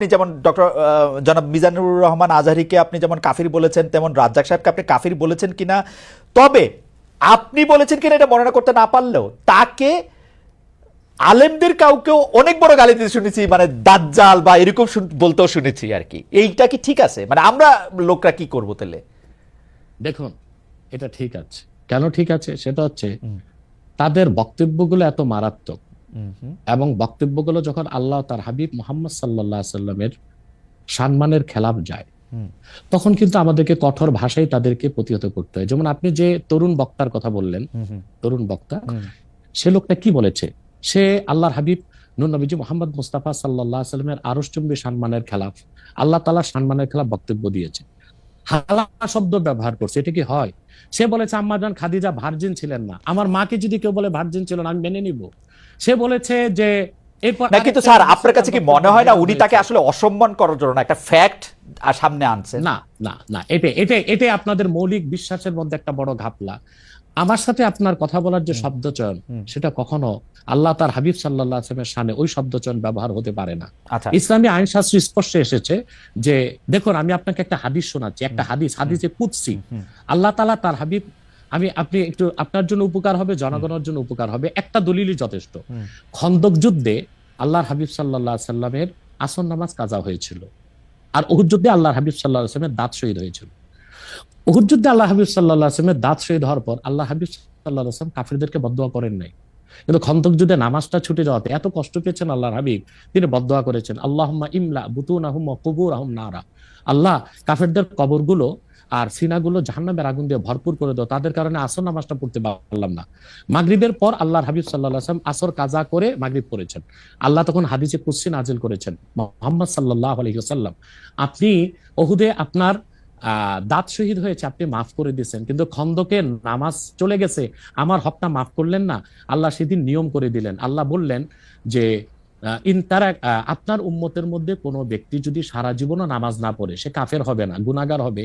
আপনি যেমন ডক্টর জনাব মিজানুর রহমান আজহারিকে আপনি যেমন কাফির বলেছেন তেমন রাজ্জাক সাহেবকে আপনি কাফির বলেছেন কিনা? তবে আপনি বলেছেন কিনা এটা বর্ণনা করতে না পারলেও তাকে আলেমদের কাউকেও অনেক বড় গালি দিতে শুনেছি মানে দাজ্জাল বা এরকম বলতেও শুনেছি আর কি। এইটা কি ঠিক আছে? মানে আমরা লোকরা কি করব তাহলে? দেখুন এটা ঠিক আছে। কেন ঠিক আছে? সেটা হচ্ছে তাদের বক্তব্যগুলো এত মারাত্মক। এবং বক্তব্যগুলো যখন আল্লাহ তার হাবিব মোহাম্মদ সাল্লাহ সাল্লামের সম্মানের খেলাফ যায় তখন কিন্তু আমাদেরকে কঠোর ভাষায় তাদেরকে প্রতিহত করতে হয়। যেমন আপনি যে তরুণ বক্তার কথা বললেন তরুণ বক্তা সে লোকটা কি বলেছে? সে আল্লাহর হাবিব নবীজি মোহাম্মদ মুস্তাফা সাল্লাহ সাল্লামের আরসচুম্বী সম্মানের খেলাফ আল্লাহ তালা সম্মানের খেলাফ বক্তব্য দিয়েছে। হালা শব্দ ব্যবহার করছে এটা কি হয়? সে বলেছে আম্মা জান খাদিজা ভার্জিন ছিলেন না। আমার মাকে যদি কেউ বলে ভার্জিন ছিল না আমি মেনে নিব। সে বলেছে যে এরপর না কিন্তু স্যার আপনার কাছে কি মনে হয় না উনি তাকে আসলে অসম্মান করার জন্য একটা ফ্যাক্ট সামনে আনছে না না না এটা এটা এটা আপনাদের মৌলিক বিশ্বাসের মধ্যে একটা বড় ঘাপলা। আমার সাথে আপনার কথা বলার যে শব্দ চয়ন সেটা কখনো আল্লাহ তার হাবিব সাল্লাহ আসলামের সামনে ওই শব্দ চয়ন ব্যবহার হতে পারে না। আচ্ছা। ইসলামী আইন শাস্ত্র স্পষ্ট এসেছে যে দেখুন আমি আপনাকে একটা হাদিস শোনাচ্ছি একটা হাদিস হাদিসে কুৎসি আল্লাহ তালা তার হাবিব আমি আপনি একটু আপনার জন্য উপকার হবে জনগণের জন্য উপকার হবে একটা দলিলই যথেষ্ট। খন্দক যুদ্ধে আল্লাহর হাবিব সাল্লাহ সাল্লামের আসন নামাজ কাজা হয়েছিল। আর উহুদ যুদ্ধে আল্লাহর হাবিব সাল্লাহ আসলামের দাঁত শহীদ হয়েছিল। উহুদ যুদ্ধে আল্লাহ হাবিব সাল্লাহ আসলামের দাঁত শহীদ হওয়ার পর আল্লাহ হাবিব সাল্লাহ আসলাম কাফিরদেরকে বদোয়া করেন নাই। কিন্তু খন্দক যুদ্ধে নামাজটা ছুটে যাওয়াতে এত কষ্ট পেয়েছেন আল্লাহর হাবিব, তিনি বদোয়া করেছেন, আল্লাহম্মা ইমলা বুতুন আহম কুবুর আহম নারা। আল্লাহ কাফেরদের কবরগুলো আর সিনাগুলো জাহান্নামের আগুন দিয়ে ভরপুর করে দাও, তাদের কারণে আসর নামাজটা পড়তে পারলাম না। মাগরিবের পর আল্লাহর হাবিব সাল্লাহ আসলাম আসর কাজা করে মাগরিব পড়েছেন। আল্লাহ তখন হাদিসে কুসি আজিল করেছেন, মোহাম্মদ সাল্লাহ আলহিহাল্লাম আপনি ওহুদে আপনার দাঁত শহীদ হয়েছে আপনি মাফ করে দিয়েছেন। কিন্তু খন্দকে নামাজ চলে গেছে আমার হকটা মাফ করলেন না আল্লাহ সেদিন নিয়ম করে দিলেন। আল্লাহ বললেন যে আহ, ইন তারা আপনার উম্মতের মধ্যে কোনো ব্যক্তি যদি সারা জীবনও নামাজ না পড়ে সে কাফের হবে না গুণাগার হবে।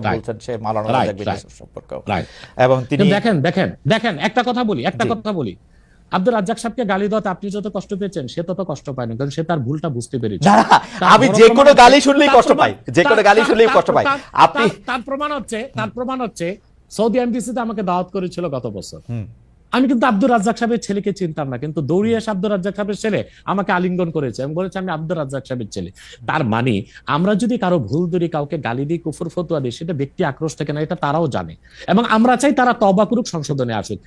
right. বলছেন সে. ইউসুফ সম্পর্কেও এবং তিনি দেখেন দেখেন দেখেন একটা কথা বলি একটা কথা বলি আব্দুল রাজ্জাক সাহেবকে গালি দেওয়াতে আপনি যত কষ্ট পেয়েছেন সে তত কষ্ট পায়নি কারণ সে তার ভুলটা বুঝতে পেরেছে আমি যে কোনো গালি শুনলেই কষ্ট পাই যে কোনো গালি শুনলেই কষ্ট পাই আপনি তার- প্রমাণ হচ্ছে তার প্রমাণ হচ্ছে সৌদি এমবিসিতে আমাকে দাওয়াত করেছিল গত বছর। আমি কিন্তু আব্দুর রাজ্জাক সাহেবের ছেলেকে চিনতাম না, কিন্তু দৌড়িয়ে এসে আব্দুর রাজ্জাক সাহেবের ছেলে আমাকে আলিঙ্গন করেছে। আমি বলেছি, আমি আব্দুর রাজ্জাক সাহেবের ছেলে। তার মানে আমরা যদি কারও ভুল ধরি, কাউকে গালি দিই, কুফুর ফতুয়া দিই, সেটা ব্যক্তি আক্রোশ থেকে না, এটা তারাও জানে। এবং আমরা চাই তারা তবা করুক, সংশোধনে আসুক।